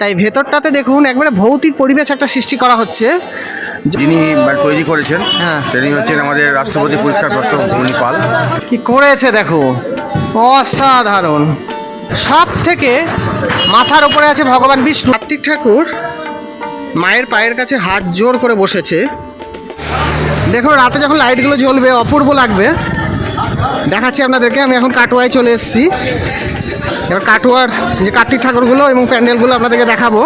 তাই ভেতরটাতে দেখুন একবারে ভৌতিক পরিবেশ একটা সৃষ্টি করা হচ্ছে। যিনি বা তৈরি করেছেন হ্যাঁ। তিনি হচ্ছেন আমাদের রাষ্ট্রপতি পুরস্কারপ্রাপ্ত মুনি পাল। কি করেছে দেখো অসাধারণ। সব থেকে মাথার উপরে আছে ভগবান বিষ্ণু। কার্তিক ঠাকুর মায়ের পায়ের কাছে হাত জোর করে বসেছে। দেখো রাতে যখন লাইটগুলো জ্বলবে অপূর্ব লাগবে। দেখাচ্ছি আপনাদেরকে আমি এখন কাটোয়ায় চলে এসেছি। এবার কাটোয়ার যে কার্তিক ঠাকুরগুলো এবং প্যান্ডেলগুলো আপনাদেরকে দেখাবো,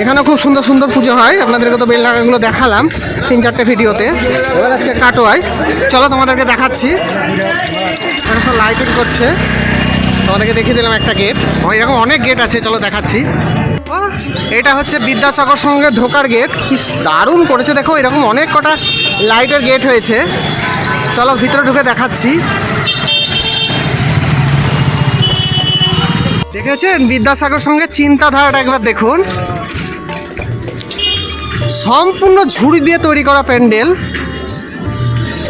এখানেও খুব সুন্দর সুন্দর পুজো হয়। আপনাদেরকে তো বেলডাঙ্গাগুলো দেখালাম তিন চারটে ভিডিওতে। এবার আজকে কাটোয়ায়। চলো তোমাদেরকে দেখাচ্ছি। সব লাইটিং করছে। তোমাদেরকে দেখিয়ে দিলাম একটা গেট এরকম অনেক গেট আছে, চলো দেখাচ্ছি। এটা হচ্ছে বিদ্যাসাগর সঙ্গে ঢোকার গেট কি দারুণ করেছে, দেখো, এরকম অনেক কটা লাইটের গেট হয়েছে। চলো ভিতরে ঢুকে দেখাচ্ছি। দেখেছেন? বিদ্যাসাগর সঙ্গে চিন্তাধারাটা একবার দেখুন। সম্পূর্ণ ঝুড়ি দিয়ে তৈরি করা প্যান্ডেল।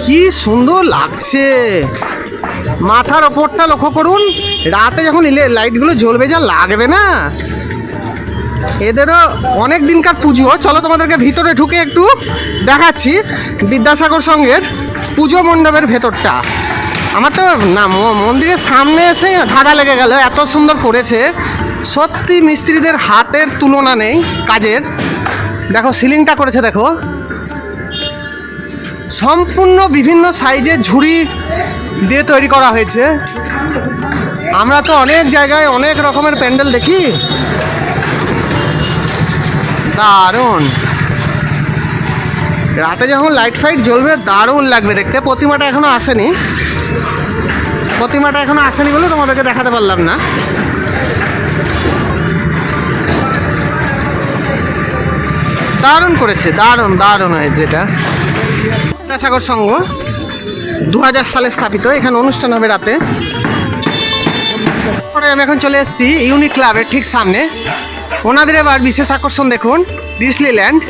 কি সুন্দর লাগছে। মাথার ওপরটা লক্ষ্য করুন, রাতে যখন লাইটগুলো জ্বলবে যা লাগবে না। এদেরও অনেক দিনকার পুজো। চলো তোমাদেরকে ভিতরে ঢুকে একটু দেখাচ্ছি বিদ্যাসাগর সঙ্গের পুজো মণ্ডপের ভেতরটা। আমার তো না মন্দিরের সামনে এসে ধাঁধা লেগে গেল, এত সুন্দর করেছে। সত্যি মিস্ত্রিদের হাতের তুলনা নেই কাজের। দেখো, সিলিংটা করেছে, দেখো। সম্পূর্ণ বিভিন্ন সাইজের ঝুড়ি দিয়ে তৈরি করা হয়েছে। আমরা তো অনেক জায়গায় অনেক রকমের প্যান্ডেল দেখি। দারুণ। রাতে যখন লাইট ফাইট জ্বলবে, দারুণ লাগবে দেখতে। প্রতিমাটা এখনও আসেনি। প্রতিমাটা এখনও আসেনি বলে তোমাদেরকে দেখাতে পারলাম না। দারুণ করেছে, দারুণ দারুণ হয়েছে এটা বিদ্যাসাগর সংঘ দু হাজার সালে স্থাপিত, এখানে অনুষ্ঠান হবে রাতে। পরে আমি এখন চলে এসেছি ইউনিক ক্লাবের ঠিক সামনে। ওনাদের এবার বিশেষ আকর্ষণ দেখুন, ডিসনিল্যান্ড।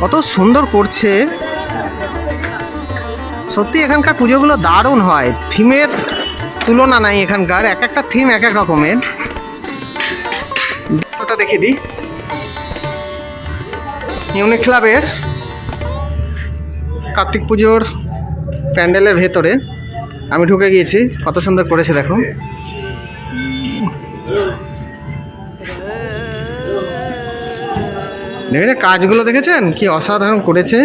কত সুন্দর করছে। সত্যি এখানকার পুজোগুলো দারুণ হয়। থিমের তুলনা নাই এখানকার, এক একটা থিম এক এক রকমের। ওটা দেখে দিই। ইউনিক ক্লাবের কার্তিক পুজোর প্যান্ডেলের ভেতরে আমি ঢুকে গিয়েছি। কত সুন্দর করেছে দেখো। দেখেছেন কাজগুলো দেখেছেন? কি অসাধারণ করেছে।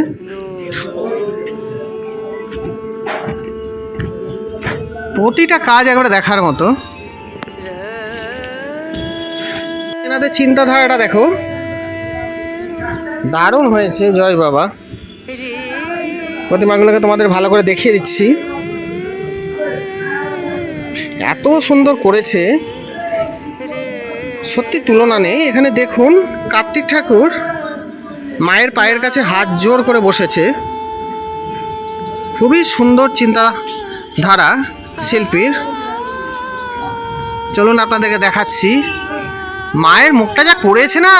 প্রতিটা কাজ একবারে দেখার মতো। এনাদের চিন্তাধারাটা দেখো। দারুণ হয়েছে, জয় বাবা। প্রতিমাগুলোকে তোমাদের ভালো করে দেখিয়ে দিচ্ছি। এত সুন্দর করেছে। সত্যি তুলনা নেই। এখানে দেখুন, কার্তিক ঠাকুর মায়ের পায়ের কাছে হাত জোর করে বসেছে। খুবই সুন্দর চিন্তাধারা। শিল্পীর। চলুন আপনাদেরকে দেখাচ্ছি। মায়ের মুখটা যা করেছে না,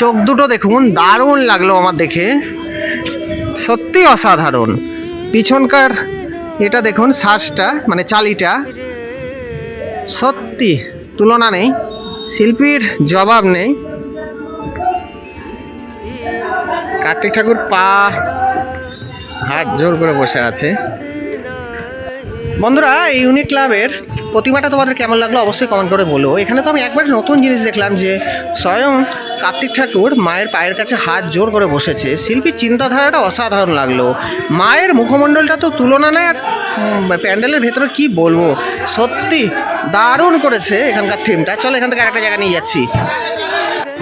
চোখ দুটো দেখুন, দারুণ লাগল আমার দেখে। সত্যি অসাধারণ। পিছনকার এটা দেখুন, শ্বাসটা মানে চালিটা। সত্যি, তুলনা নেই, শিল্পীর জবাব নেই। কার্তিক ঠাকুর পা হাত জোর করে বসে আছে। বন্ধুরা, এই ইউনিক ক্লাবের প্রতিমাটা তোমাদের কেমন লাগল অবশ্যই কমেন্ট করে বলো। এখানে তো আমি একবার নতুন জিনিস দেখলাম যে স্বয়ং কার্তিক ঠাকুর মায়ের পায়ের কাছে হাত জোর করে বসেছে। শিল্পীর চিন্তাধারাটা অসাধারণ লাগল। মায়ের মুখমণ্ডলটা তো তুলনা নেই আর প্যান্ডেলের ভেতরে কি বলব? সত্যি দারুণ করেছে এখানকার থিমটা চলো এখান থেকে আরেকটা জায়গা নিয়ে যাচ্ছি।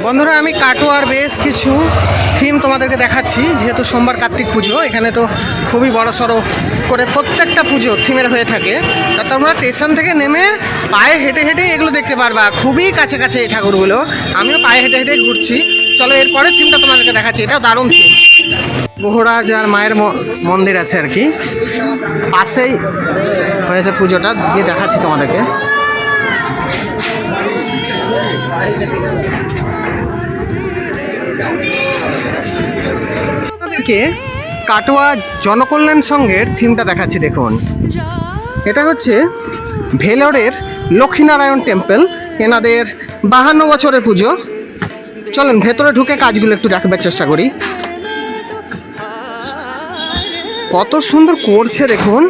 বন্ধুরা, আমি কাটোয়ার বেশ কিছু থিম তোমাদেরকে দেখাচ্ছি। যেহেতু সোমবার কার্তিক পুজো, এখানে তো খুবই বড় সড়ো করে প্রত্যেকটা পুজো থিমের হয়ে থাকে। তা তোমরা স্টেশন থেকে নেমে পায়ে হেঁটে হেঁটে এগুলো দেখতে পারবা। খুবই কাছে কাছে এই ঠাকুরগুলো। আমিও পায়ে হেঁটে হেঁটে ঘুরছি। চলো এরপরে থিমটা তোমাদেরকে দেখাচ্ছি। এটাও দারুণ থিম। বহুরাজ আর মায়ের মন্দির আছে আর কি। পাশেই হয়েছে পুজোটা। গিয়ে দেখাচ্ছি তোমাদেরকে। আপনাদেরকে কাটোয়া জনকল্যাণ সংঘের থিমটা দেখাচ্ছি, দেখুন। এটা হচ্ছে ভেলোরের লক্ষ্মীনারায়ণ টেম্পল, এনাদের বাহান্ন বছরের পুজো। চলেন, ভেতরে ঢুকে কাজগুলো একটু দেখাবার চেষ্টা করি। কত সুন্দর করছে, দেখুন।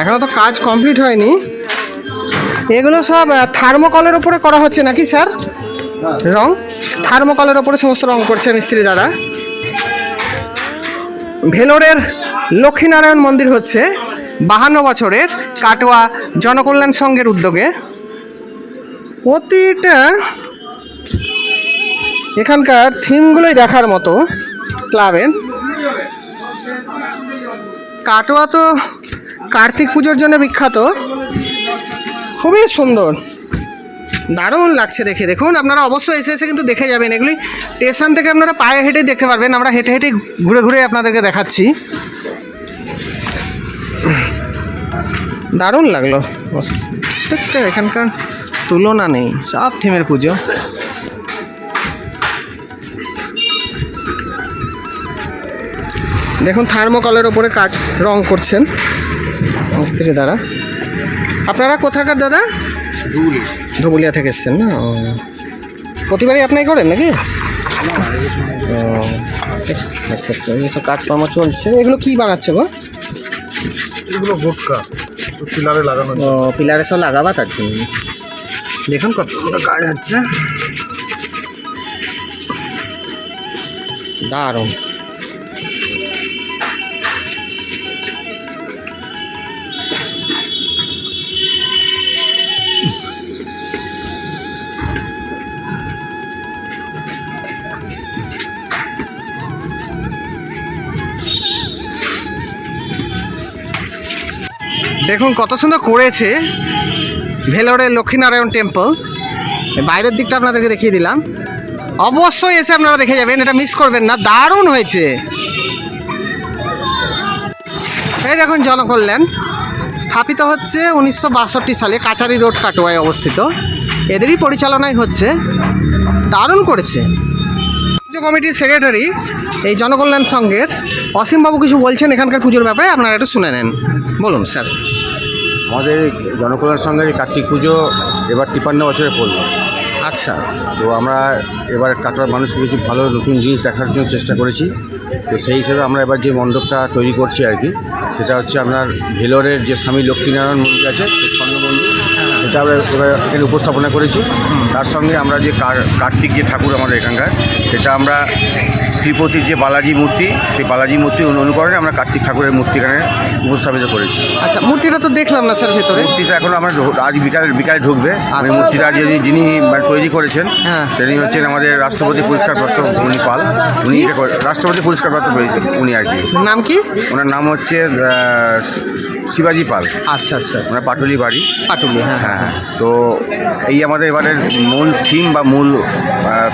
এখনও তো কাজ কমপ্লিট হয়নি। এগুলো সব থার্মোকলের উপরে করা হচ্ছে নাকি, স্যার? রং? থার্মোকলের ওপরে সমস্ত রং করছে মিস্ত্রি দাদা। ভেলোরের লক্ষ্মীনারায়ণ মন্দির হচ্ছে বাহান্ন বছরের কাটোয়া জনকল্যাণ সংঘের উদ্যোগে। প্রতিটা এখানকার থিমগুলোই দেখার মতো ক্লাবের। কাটোয়া তো কার্তিক পুজোর জন্য বিখ্যাত। খুবই সুন্দর। দারুণ লাগছে দেখে। দেখুন, আপনারা অবশ্যই এসে এসে কিন্তু দেখে যাবেন এগুলি। স্টেশন থেকে আপনারা পায়ে হেঁটে দেখতে পারবেন। আমরা হেঁটে হেঁটে ঘুরে ঘুরে আপনাদেরকে দেখাচ্ছি। দারুণ লাগল। এখানকার তুলনা নেই। সব থিমের পুজো। দেখুন, থার্মোকলের ওপরে কাঠ রং করছেন। মিস্ত্রি দ্বারা। আপনারা কোথাকার দাদা? ধুবুলিয়া থেকে এসছেন না। প্রতিবারই আপনি করেন নাকি? আচ্ছা আচ্ছা এইসব কাজকর্ম চলছে। এগুলো কি বানাচ্ছে গো? এগুলো ভোটকা পিলারে লাগানো ও পিলারে সব লাগাবা তার জন্য। দেখুন কত সুন্দর কাজ হচ্ছে। দারুণ। দেখুন, কত সুন্দর করেছে ভেলোরের লক্ষ্মীনারায়ণ টেম্পল বাইরের দিকটা আপনাদেরকে দেখিয়ে দিলাম। অবশ্যই এসে আপনারা দেখে যাবেন, এটা মিস করবেন না, দারুণ হয়েছে। এই দেখুন, জনকল্যাণ। স্থাপিত হচ্ছে উনিশশো বাষট্টি সালে কাচারি রোড কাটোয়ায় অবস্থিত। এদেরই পরিচালনায় হচ্ছে। দারুণ করেছে। পুজো কমিটির সেক্রেটারি এই জনকল্যাণ সংঘের অসীমবাবু কিছু বলছেন এখানকার পুজোর ব্যাপারে, আপনারা একটু শুনে নেন। বলুন স্যার আমাদের জনকল্যাণ সঙ্গে কার্তিক পুজো এবার তিপান্ন বছরে পড়ল। আচ্ছা। তো আমরা এবার কাটোয়ার মানুষকে কিছু ভালো নতুন জিনিস দেখার জন্য চেষ্টা করেছি। তো সেই হিসেবে আমরা এবার যে মণ্ডপটা তৈরি করছি আর কি সেটা হচ্ছে আপনার ভেলোরের যে স্বামী লক্ষ্মীনারায়ণ মন্দির আছে মন্দির। সেটা আমরা এবার এখানে উপস্থাপনা করেছি। তার সঙ্গে আমরা যে কার- কার্তিক যে ঠাকুর আমাদের এখানকার সেটা আমরা ত্রিপতির যে বালাজি মূর্তি সেই বালাজি মূর্তির অনুকরণে আমরা কার্তিক ঠাকুরের মূর্তি এখানে উপস্থাপিত করেছি। আচ্ছা মূর্তিটা তো দেখলাম না স্যার ভেতরে। মূর্তিটা এখন আমরা আজ বিকালে বিকালে ঢুকবে। ওই আচ্ছা। মূর্তিটা যিনি যিনি মানে তৈরি করেছেন হ্যাঁ। তিনি হচ্ছেন আমাদের রাষ্ট্রপতি পুরস্কারপ্রাপ্ত উনি পাল। উনি রাষ্ট্রপতি পুরস্কারপ্রাপ্ত হয়েছেন উনি আর কি। নাম কি? ওনার নাম হচ্ছে শিবাজি পাল। আচ্ছা আচ্ছা। ওনার পাটুলি বাড়ি। পাটুলি হ্যাঁ হ্যাঁ হ্যাঁ। তো এই আমাদের এবারের মূল থিম বা মূল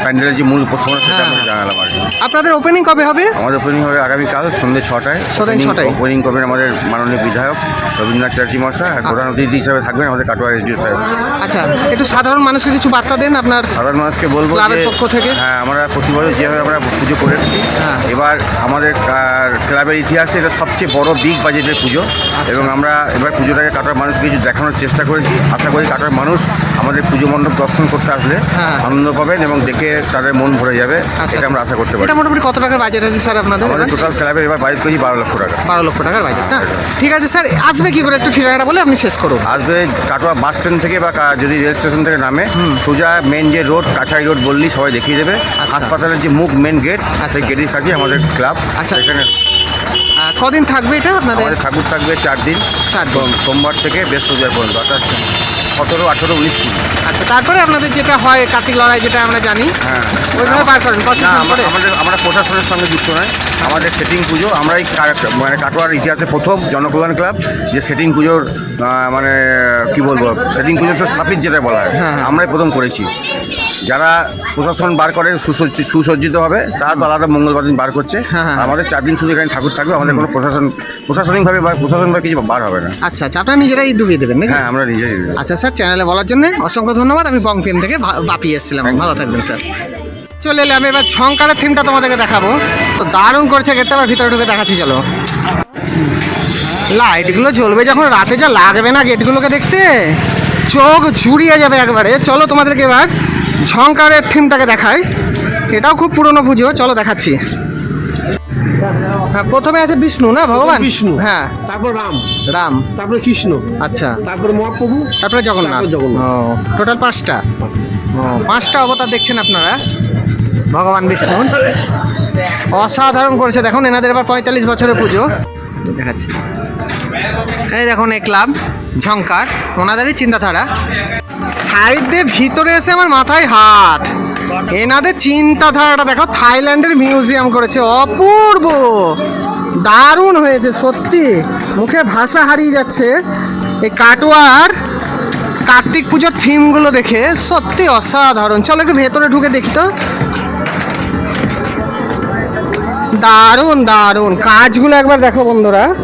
প্যান্ডেলের যে মূল উপস্থাপনা সেটা হ্যাঁ। আমরা জানালাম আর কি। আপনাদের ওপেনিং কবে হবে আমাদের ওপেনিং হবে আগামীকাল সন্ধ্যে ছটায় সন্ধ্যে ছটায়। ওপেনিং করবেন আমাদের মাননীয় বিধায়ক রবীন্দ্রনাথ চ্যাটার্জি মশাই আর প্রধান অতিথি হিসাবে থাকবেন আমাদের কাটোয়া এসডিও সাহেব আচ্ছা একটু সাধারণ মানুষকে কিছু বার্তা দেন আপনার সাধারণ মানুষকে বলব ক্লাবের পক্ষ থেকে? হ্যাঁ আমরা প্রতি বছর যেভাবে আমরা পুজো করে এসেছি হ্যাঁ। এবার আমাদের ক্লাবের ইতিহাসে এটা সবচেয়ে বড় বিগ বাজেটের পুজো আচ্ছা। এবং আমরা এবার পুজোটাকে কাটার মানুষকে কিছু দেখানোর চেষ্টা করেছি আশা করি কাটার মানুষ আমাদের পুজো মণ্ডপ দর্শন করতে আসলে হ্যাঁ। আনন্দ পাবেন এবং দেখে তাদের মন ভরে যাবে আচ্ছা এটা আমরা আশা করতে পারি মোটামুটি কত টাকার বাজেট আছে স্যার আপনাদের আমাদের টোটাল ক্লাবের এবার বাজেট করেছি বারো লক্ষ টাকা। বারো লক্ষ টাকার বাজেট না? ঠিক আছে স্যার আসবে কি করে? একটু ঠিকানাটা বলে আপনি শেষ করুন। আসবে কাটোয়া বাস স্ট্যান্ড থেকে বা যদি রেল স্টেশন থেকে নামে সোজা মেন যে রোড কাছাই রোড বললি সবাই দেখিয়ে দেবে। আচ্ছা। হাসপাতালের যে মুখ মেন গেট আচ্ছা। সেই গেটের কাছে আমাদের ক্লাব আচ্ছা। এখানে কদিন থাকবে এটা আপনাদের? ঠাকুর থাকবে চার দিন। চার দিন। সোমবার থেকে বৃহস্পতিবার পর্যন্ত অর্থাৎ সতেরো আঠেরো উনিশ কুড়ি আচ্ছা তারপরে আপনাদের যেটা হয় কার্তিক লড়াই যেটা আমরা জানি হ্যাঁ। ওইভাবে পার করেন আমাদের আমরা প্রশাসনের সঙ্গে যুক্ত নয়। আমাদের সেটিং পুজো আমরাই মানে কাটোয়ার ইতিহাসে প্রথম জনকল্যাণ ক্লাব যে সেটিং পুজোর মানে কি বলব সেটিং পুজোর স্থাপিত যেটা বলা হয় হ্যাঁ, হ্যাঁ। আমরাই প্রথম করেছি। যারা প্রশাসন বার করে সুসজ্জি সুসজ্জিতভাবে তারা তো আলাদা মঙ্গলবার দিন বার করছে। হ্যাঁ, হ্যাঁ। আমাদের চার দিন শুধু এখানে ঠাকুর থাকবে আমাদের কোনো প্রশাসন প্রশাসনিকভাবে বা প্রশাসনভাবে কিছু বার হবে না। আচ্ছা আচ্ছা আপনারা নিজেরাই ডুবিয়ে দেবেন হ্যাঁ আমরা নিজেই আচ্ছা স্যার চ্যানেলে বলার জন্য অসংখ্য ধন্যবাদ। আমি বং পিএম থেকে ভা- বাপি এসেছিলাম। ভালো থাকবেন স্যার। চলে এলাম এবার ঝঙ্কারের থিমটা তোমাদেরকে দেখাবো। তো দারুণ করছে গেটটা আবার ভিতরে ঢুকে দেখাচ্ছি চলো। লাইটগুলো জ্বলবে যখন রাতে যা লাগবে না গেটগুলোকে দেখতে। চোখ জুড়িয়ে যাবে একবারে। চলো তোমাদেরকে এবার ঝঙ্কারের থিমটাকে দেখায় এটাও খুব পুরনো পুজো চলো দেখাচ্ছি। হ্যাঁ প্রথমে আছে বিষ্ণু না ভগবান? বিষ্ণু। হ্যাঁ। তারপর রাম। রাম। তারপরে কৃষ্ণ। আচ্ছা। তারপরে মহাপ্রভু তারপরে জগন্নাথ। জগন্নাথ। টোটাল পাঁচটা। পাঁচটা অবতার দেখছেন আপনারা? ভগবান বিষ্ণু। অসাধারণ করেছে। দেখুন এনাদের এবার পঁয়তাল্লিশ বছরের পুজো। দেখাচ্ছি। এই দেখুন এই ক্লাব ঝঙ্কার ওনাদেরই চিন্তাধারা। সাইড দিয়ে ভিতরে এসে আমার মাথায় হাত। এনাদের চিন্তাধারাটা দেখো, থাইল্যান্ডের মিউজিয়াম করেছে, অপূর্ব। দারুণ হয়েছে, সত্যি। মুখে ভাষা হারিয়ে যাচ্ছে। এই কাটোয়ার কার্তিক পুজোর থিমগুলো দেখে সত্যি অসাধারণ। চলো একটু ভেতরে ঢুকে দেখি তো। দারুণ দারুণ। কাজগুলো একবার দেখো বন্ধুরা।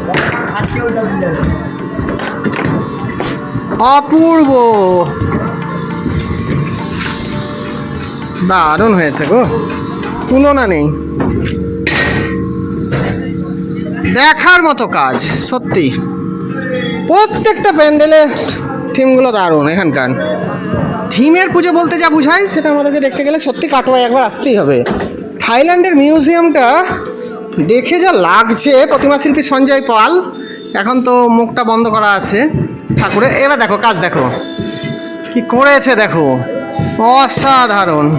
অপূর্ব। দারুণ হয়েছে গো। তুলনা নেই। দেখার মতো কাজ, সত্যি। প্রত্যেকটা প্যান্ডেলের থিমগুলো দারুণ, এখানকার। থিমের পুজো বলতে যা বুঝায় সেটা আমাদেরকে দেখতে গেলে সত্যি কাটোয়ায় একবার আসতেই হবে। থাইল্যান্ডের মিউজিয়ামটা দেখে যা লাগছে, প্রতিমা শিল্পী সঞ্জয় পাল। এখন তো মুখটা বন্ধ করা আছে। ঠাকুরের, এবার দেখো, কাজ দেখো। কি করেছে দেখো। অসাধারণ।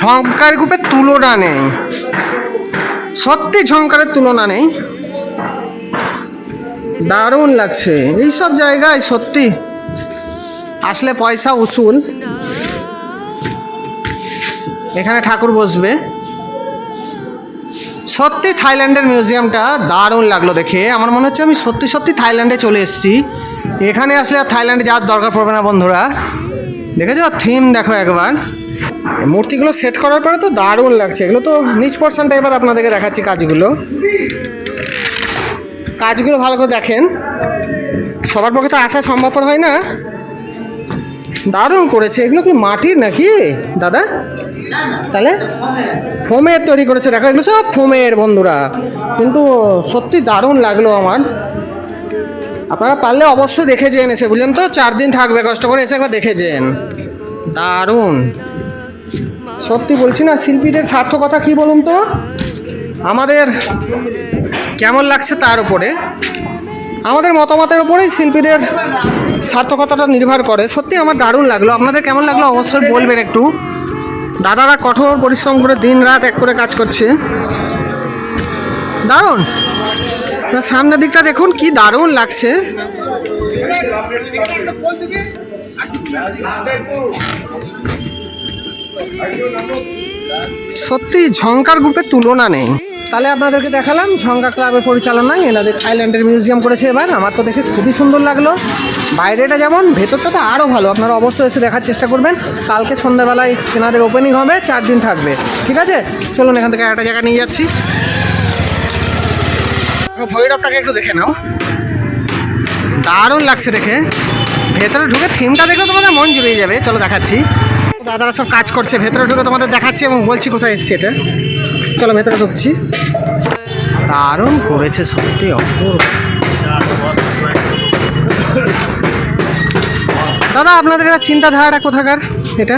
ঝঙ্কার গ্রুপের তুলনা নেই। সত্যি ঝঙ্কারের তুলনা নেই। দারুণ লাগছে। এইসব জায়গায় সত্যি। আসলে পয়সা উসুল। এখানে ঠাকুর বসবে। সত্যি থাইল্যান্ডের মিউজিয়ামটা দারুণ লাগল দেখে। আমার মনে হচ্ছে আমি সত্যি সত্যি থাইল্যান্ডে চলে এসেছি। এখানে আসলে আর থাইল্যান্ডে যাওয়ার দরকার পড়বে না বন্ধুরা। দেখেছ? থিম দেখো একবার। মূর্তিগুলো সেট করার পরে তো দারুণ লাগছে। এগুলো তো নিচ পোর্শনটা এবার আপনাদেরকে দেখাচ্ছি কাজগুলো। কাজগুলো ভালো করে দেখেন। সবার পক্ষে তো আসা সম্ভবপর হয় না। দারুণ করেছে। এগুলো কি মাটির নাকি, দাদা? তাহলে ফোমের তৈরি করেছে। দেখো, এগুলো সব ফোমের বন্ধুরা। কিন্তু সত্যি দারুণ লাগল আমার। আপনারা পারলে অবশ্যই দেখে যেন এসে। বুঝলেন তো? চার দিন থাকবে, কষ্ট করে এসে একবার দেখে যেন। দারুণ। সত্যি বলছি না, শিল্পীদের সার্থকতা কি বলুন তো? আমাদের কেমন লাগছে তার উপরে? আমাদের মতামতের উপরেই শিল্পীদের সার্থকতাটা নির্ভর করে। সত্যি আমার দারুণ লাগল। আপনাদের কেমন লাগল অবশ্যই বলবেন একটু। দাদারা কঠোর পরিশ্রম করে দিন রাত এক করে কাজ করছে। দারুণ। সামনের দিকটা দেখুন, কি দারুণ লাগছে। সত্যি ঝঙ্কার গ্রুপের তুলনা নেই। তাহলে আপনাদেরকে দেখালাম, ঝঙ্কা ক্লাবের পরিচালনায় এনাদের থাইল্যান্ডের মিউজিয়াম করেছে এবার। আমার তো দেখে খুবই সুন্দর লাগল। বাইরেটা যেমন, ভেতরটা তো আরও ভালো। আপনারা অবশ্যই এসে দেখার চেষ্টা করবেন। কালকে সন্ধ্যাবেলায় এনাদের ওপেনিং হবে, চার দিন থাকবে। ঠিক আছে? চলুন, এখান থেকে একটা জায়গা নিয়ে যাচ্ছি। ভৈরবটাকে একটু দেখে নাও। দারুণ লাগছে দেখে। ভেতরে ঢুকে থিমটা দেখলে তোমাদের মন জুড়িয়ে যাবে। চলো দেখাচ্ছি। দাদারা সব কাজ করছে ভেতরে ঢুকে তোমাদের দেখাচ্ছি এবং বলছি কোথায় এসছে এটা। চলো ভেতরে ঢুকছি। দারুণ করেছে সত্যি অপূর্ব। দাদা আপনাদের এটা চিন্তাধারাটা কোথাকার? এটা?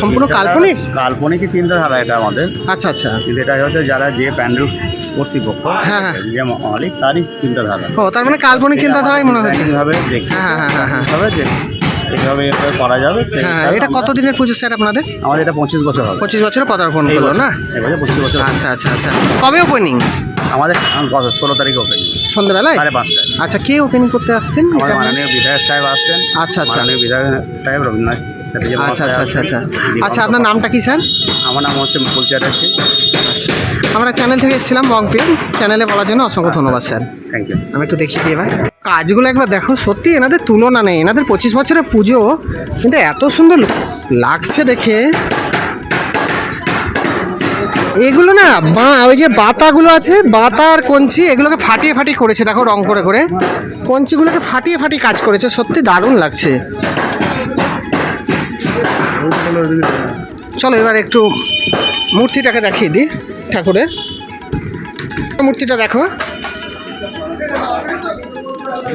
সম্পূর্ণ কাল্পনিক? কাল্পনিকই চিন্তাধারা এটা আমাদের। আচ্ছা আচ্ছা। কিন্তু এটা হচ্ছে যারা যে প্যান্ডেল কর্তৃপক্ষ হ্যাঁ, হ্যাঁ। যে মালিক তারই চিন্তাধারা। ও তার মানে কাল্পনিক চিন্তাধারাই মনে হচ্ছে। ভাবে দেখি হ্যাঁ, হ্যাঁ, হ্যাঁ, হ্যাঁ। এভাবে করা যাবে? সেই হ্যাঁ এটা কতদিনের পুজো স্যার আপনাদের? আমাদের এটা পঁচিশ বছর হবে। পঁচিশ বছরে পদার্পণ করল না? এবারে পঁচিশ বছর আচ্ছা আচ্ছা আচ্ছা। কবে ওপেনিং আমাদের ষোলো তারিখ ওপেন সন্ধ্যাবেলায়? সাড়ে পাঁচটায়। আচ্ছা কে ওপেনিং করতে আসছেন? আমাদের মাননীয় বিধায়ক সাহেব আসছেন। আচ্ছা, আচ্ছা। মাননীয় বিধায়ক সাহেব রবীন্দ্রনাথ আচ্ছা আচ্ছা আচ্ছা আচ্ছা। আচ্ছা আপনার নামটা কি স্যার? আমার নাম হচ্ছে মুকুল চ্যাটার্জি। আমরা চ্যানেল থেকে এসেছিলাম বংপিয়ার চ্যানেলে বলার জন্য অসংখ্য ধন্যবাদ স্যার থ্যাংক ইউ আমি একটু দেখিয়ে দিই এবার। কাজগুলো একবার দেখো সত্যি এনাদের তুলনা নেই। এনাদের পঁচিশ বছরের পুজো কিন্তু এত সুন্দর লাগছে দেখে। এগুলো না বা ওই যে বাতাগুলো আছে বাতা আর কঞ্চি এগুলোকে ফাটিয়ে ফাটিয়ে করেছে দেখো রং করে করে। কঞ্চিগুলোকে ফাটিয়ে ফাটিয়ে কাজ করেছে সত্যি দারুণ লাগছে। চলো এবার একটু মূর্তিটাকে দেখিয়ে দিই। ঠাকুরের। মূর্তিটা দেখো।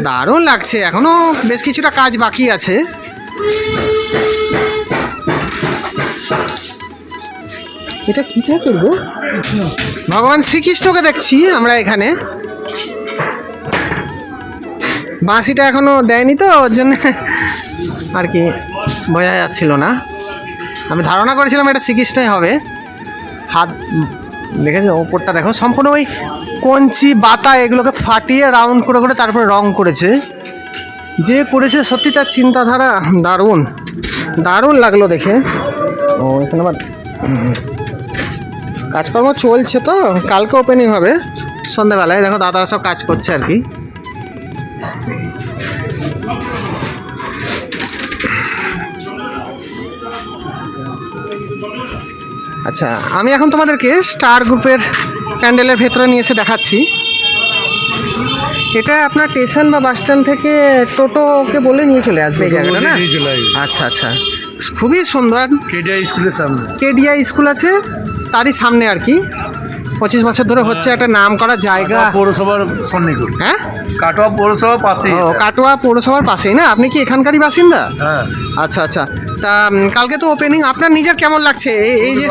দারুণ লাগছে, এখনও বেশ কিছুটা কাজ বাকি আছে। এটা কি ঠাকুর গো ভগবান শ্রীকৃষ্ণকে দেখছি আমরা এখানে। বাঁশিটা এখনও দেয়নি তো, ওর জন্য আর কি বোঝা যাচ্ছিল না। আমি ধারণা করেছিলাম এটা শ্রীকৃষ্ণই হবে। হাত দেখেছ ওপরটা দেখো, সম্পূর্ণ ওই কঞ্চি, বাতা এগুলোকে ফাটিয়ে রাউন্ড করে করে তারপরে রং করেছে। যে করেছে সত্যি তার চিন্তাধারা দারুণ। দারুণ লাগল দেখে। ও, এখানে আবার কাজকর্ম চলছে তো, কালকে ওপেনিং হবে। সন্ধ্যাবেলায় দেখো দাদারা সব কাজ করছে আর কি। আচ্ছা আমি এখন তোমাদেরকে স্টার গ্রুপের প্যান্ডেলের ভেতরে নিয়ে এসে দেখাচ্ছি। এটা আপনার স্টেশন বা বাস স্ট্যান্ড থেকে টোটোকে বলে নিয়ে চলে আসবে এই জায়গাটা না। আচ্ছা আচ্ছা। খুবই সুন্দর। কেডিআই স্কুলের সামনে। কেডিআই স্কুল আছে তারই সামনে আর কি। পঁচিশ বছর ধরে হচ্ছে একটা নাম করা জায়গা পৌরসভার সন্নিকট। হ্যাঁ? কাটোয়া পৌরসভার পাশেই। ও কাটোয়া পৌরসভার পাশেই না? আপনি কি এখানকারই বাসিন্দা? হ্যাঁ। আচ্ছা আচ্ছা। তা কালকে তো ওপেনিং আপনার নিজের কেমন লাগছে? এই যে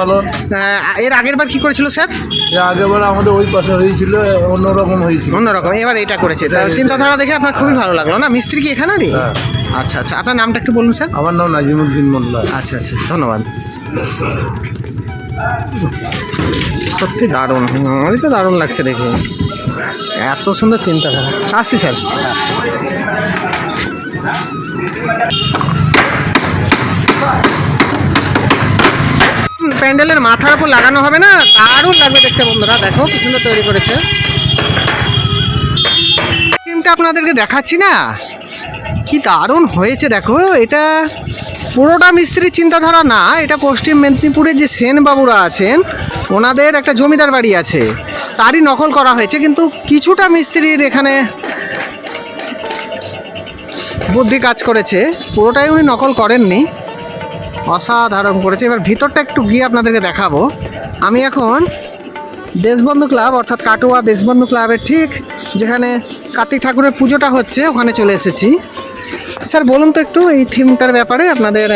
এর আগের বার কি করেছিল স্যার? এর আগেবার আমাদের ওই পাশে হয়েছিল অন্যরকম হয়েছিল। অন্যরকম এবার এটা করেছে। চিন্তাধারা দেখে আপনার খুবই ভালো লাগল না? মিস্ত্রি কি এখানেরই? হ্যাঁ। আচ্ছা আচ্ছা আপনার নামটা একটু বলুন স্যার। আমার নাম নাজিমুদ্দিন মোল্লা। আচ্ছা আচ্ছা ধন্যবাদ। সত্যি দারুণ আমারই তো দারুণ লাগছে দেখে। এত সুন্দর চিন্তাধারা। আসছি স্যার। প্যান্ডেলের মাথার উপর লাগানো হবে না, দারুণ লাগবে দেখতে বন্ধুরা, দেখো কি সুন্দর তৈরি করেছে। টিমটা আপনাদেরকে দেখাচ্ছি না, কি দারুণ হয়েছে দেখো, এটা পুরোটা মিস্ত্রির চিন্তাধারা না, এটা পশ্চিম মেদিনীপুরে যে সেন বাবুরা আছেন, ওনাদের একটা জমিদার বাড়ি আছে, তারই নকল করা হয়েছে, কিন্তু কিছুটা মিস্ত্রির এখানে বুদ্ধি কাজ করেছে, পুরোটাই উনি নকল করেননি। অসাধারণ করেছে। এবার ভিতরটা একটু গিয়ে আপনাদেরকে দেখাবো। আমি এখন দেশবন্ধু ক্লাব অর্থাৎ কাটোয়া দেশবন্ধু ক্লাবের ঠিক যেখানে কার্তিক ঠাকুরের পুজোটা হচ্ছে ওখানে চলে এসেছি। স্যার বলুন তো একটু এই থিমটার ব্যাপারে আপনাদের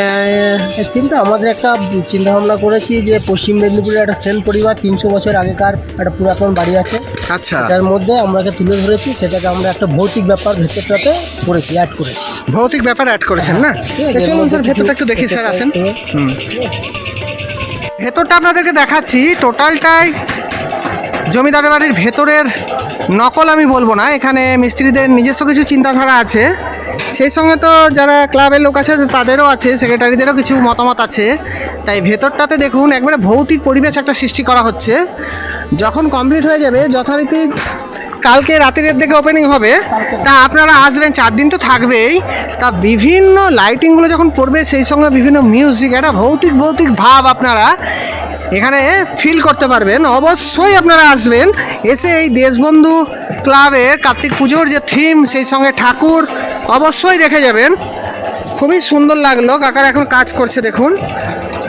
থিমটা। আমাদের একটা চিন্তা ভাবনা করেছি যে পশ্চিম মেদিনীপুরে একটা সেন পরিবার তিনশো বছর আগেকার একটা পুরাতন বাড়ি আছে। আচ্ছা। তার মধ্যে আমরাকে তুলে ধরেছি সেটাকে আমরা একটা ভৌতিক ব্যাপার ভেতরটাতে করেছি অ্যাড করেছি। ভৌতিক ব্যাপার অ্যাড করেছেন না? আছে, তো চলুন স্যার ভেতরটা একটু দেখি স্যার আসেন। ভেতরটা আপনাদেরকে দেখাচ্ছি টোটালটাই জমিদার বাড়ির ভেতরের নকল আমি বলব না, এখানে মিস্ত্রিদের নিজস্ব কিছু চিন্তাধারা আছে। সেই সঙ্গে তো যারা ক্লাবের লোক আছে, তাদেরও আছে, সেক্রেটারিদেরও কিছু মতামত আছে। তাই ভেতরটাতে দেখুন, একবারে ভৌতিক পরিবেশ একটা সৃষ্টি করা হচ্ছে। যখন কমপ্লিট হয়ে যাবে, যথারীতি কালকে রাতের দিকে ওপেনিং হবে, তা আপনারা আসবেন, চার দিন তো থাকবেই। তা বিভিন্ন লাইটিংগুলো যখন পড়বে, সেই সঙ্গে বিভিন্ন মিউজিক একটা ভৌতিক ভৌতিক ভাব আপনারা এখানে ফিল করতে পারবেন। অবশ্যই আপনারা আসবেন। এসে এই দেশবন্ধু ক্লাবের কার্তিক পুজোর যে থিম সেই সঙ্গে ঠাকুর অবশ্যই দেখে যাবেন। খুবই সুন্দর লাগল। কাকার এখন কাজ করছে, দেখুন।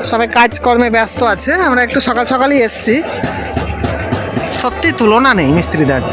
সবাই কাজকর্মে ব্যস্ত আছে। আমরা একটু সকাল সকালই এসছি। সত্যি তুলনা নেই মিস্ত্রিদার।